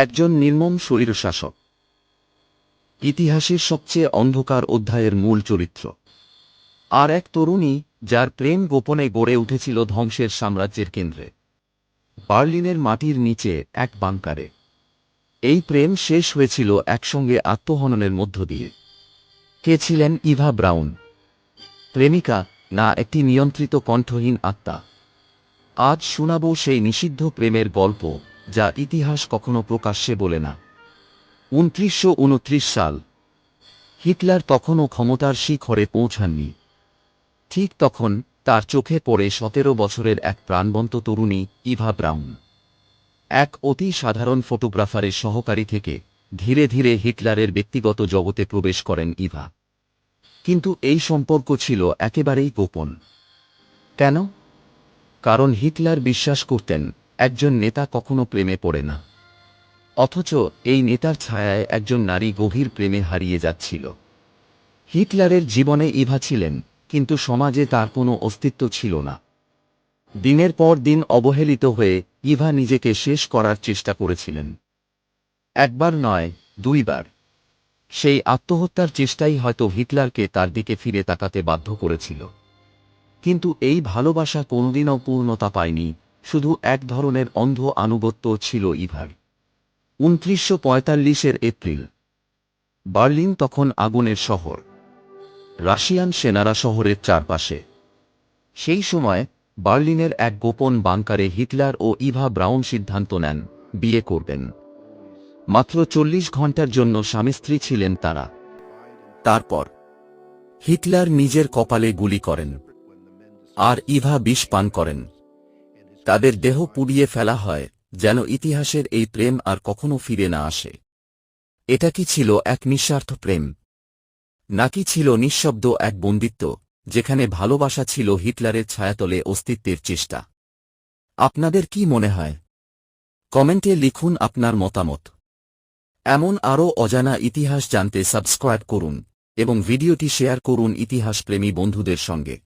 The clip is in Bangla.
একজন নির্মম শরীরশাসক। ইতিহাসের সবচেয়ে অন্ধকার অধ্যায়ের মূল চরিত্র। আর এক তরুণী, যার প্রেম গোপনে গড়ে উঠেছিল ধ্বংসের সাম্রাজ্যের কেন্দ্রে। বার্লিনের মাটির নিচে এক বাংকারে। এই প্রেম শেষ হয়েছিল একসঙ্গে আত্মহননের মধ্য দিয়ে। কে ছিলেন ইভা ব্রাউন? প্রেমিকা, না একটি নিয়ন্ত্রিত কণ্ঠহীন আত্মা। আজ শোনাব সেই নিষিদ্ধ প্রেমের গল্প। যা ইতিহাস কখনো প্রকাশ্যে বলে না। উনত্রিশশো উনত্রিশ সাল। হিটলার তখনও ক্ষমতার শিখরে পৌঁছাননি। ঠিক তখন তার চোখে পড়ে সতেরো বছরের এক প্রাণবন্ত তরুণী, ইভা ব্রাউন। এক অতি সাধারণ ফটোগ্রাফারের সহকারী থেকে ধীরে ধীরে হিটলারের ব্যক্তিগত জগতে প্রবেশ করেন ইভা। কিন্তু এই সম্পর্ক ছিল একেবারেই গোপন। কেন? কারণ হিটলার বিশ্বাস করতেন একজন নেতা কখনো প্রেমে পড়ে না। অথচ এই নেতার ছায়ায় একজন নারী গভীর প্রেমে হারিয়ে যাচ্ছিল। হিটলারের জীবনে ইভা ছিলেন, কিন্তু সমাজে তার কোনো অস্তিত্ব ছিল না। দিনের পর দিন অবহেলিত হয়ে ইভা নিজেকে শেষ করার চেষ্টা করেছিলেন। একবার নয়, দুইবার। সেই আত্মহত্যার চেষ্টাই হয়তো হিটলারকে তার দিকে ফিরে তাকাতে বাধ্য করেছিল। কিন্তু এই ভালোবাসা কোনোদিনও পূর্ণতা পায়নি শুধু এক ধরনের অন্ধ আনুগত্য ছিল ইভার। উনত্রিশশো পঁয়তাল্লিশের এপ্রিল। বার্লিন তখন আগুনের শহর। রাশিয়ান সেনারা শহরের চারপাশে। সেই সময় বার্লিনের এক গোপন বাংকারে হিটলার ও ইভা ব্রাউন সিদ্ধান্ত নেন, বিয়ে করবেন। মাত্র চল্লিশ ঘণ্টার জন্য স্বামী স্ত্রী ছিলেন তারা। তারপর হিটলার নিজের কপালে গুলি করেন। আর ইভা বিষ পান করেন। তাদের দেহ পুড়িয়ে ফেলা হয়, যেন ইতিহাসের এই প্রেম আর কখনো ফিরে না আসে। এটা কি ছিল এক নিঃস্বার্থ প্রেম? নাকি ছিল নিঃশব্দ এক বন্দিত্ব, যেখানে ভালোবাসা ছিল হিটলারের ছায়াতলে অস্তিত্বের চেষ্টা? আপনাদের কি মনে হয়? কমেন্টে লিখুন আপনার মতামত। এমন আরও অজানা ইতিহাস জানতে সাবস্ক্রাইব করুন, এবং ভিডিওটি শেয়ার করুন ইতিহাসপ্রেমী বন্ধুদের সঙ্গে।